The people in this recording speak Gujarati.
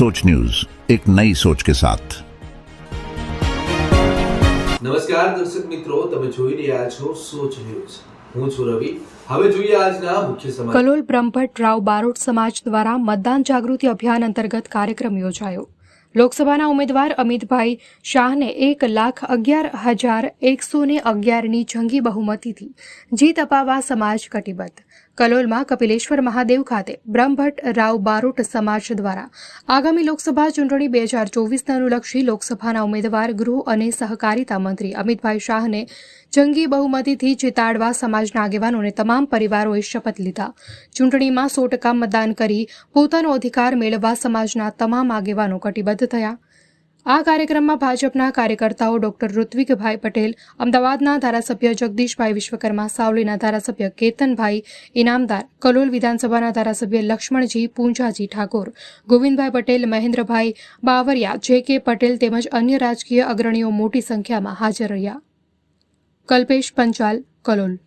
सोच न्यूज एक नई सोच के साथ નમસ્કાર દર્શક મિત્રો તમે જોઈ રહ્યા છો સોચ ન્યૂઝ હું છું રવિ હવે જોઈએ આજના મુખ્ય સમાચાર કલોલ બ્રહ્મભટ્ટ રાવ બારોટ સમાજ દ્વારા મતદાન જાગૃતિ અભિયાન અંતર્ગત કાર્યક્રમ યોજાયો લોકસભાના ઉમેદવાર અમિતભાઈ શાહને એક લાખ અગિયાર હજાર એકસો ને અગિયારની જંગી બહુમતીથી જીત અપાવવા સમાજ કટિબદ્ધ કલોલમાં કપિલેશ્વર મહાદેવ ખાતે બ્રહ્મભટ્ટ રાવ બારોટ સમાજ દ્વારા આગામી લોકસભા ચૂંટણી બે હજાર ચોવીસને અનુલક્ષી લોકસભાના ઉમેદવાર, ગૃહ અને સહકારિતા મંત્રી અમિતભાઈ શાહને જંગી બહુમતીથી જીતાડવા સમાજના આગેવાનોને તમામ પરિવારોએ શપથ લીધા. ચૂંટણીમાં સો ટકા મતદાન કરી પોતાનો અધિકાર મેળવવા સમાજના તમામ આગેવાનો કટિબદ્ધ થયા. આ કાર્યક્રમમાં ભાજપના કાર્યકર્તાઓ ડોક્ટર ઋત્વિકભાઈ પટેલ, અમદાવાદના ધારાસભ્ય જગદીશભાઈ વિશ્વકર્મા, સાવલીના ધારાસભ્ય કેતનભાઈ ઇનામદાર, કલોલ વિધાનસભાના ધારાસભ્ય લક્ષ્મણજી પૂંજાજી ઠાકોર, ગોવિંદભાઈ પટેલ, મહેન્દ્રભાઈ બાવરિયા, જે કે પટેલ તેમજ અન્ય રાજકીય અગ્રણીઓ મોટી સંખ્યામાં હાજર રહ્યા. કલ્પેશ પંચાલ, કલોલ.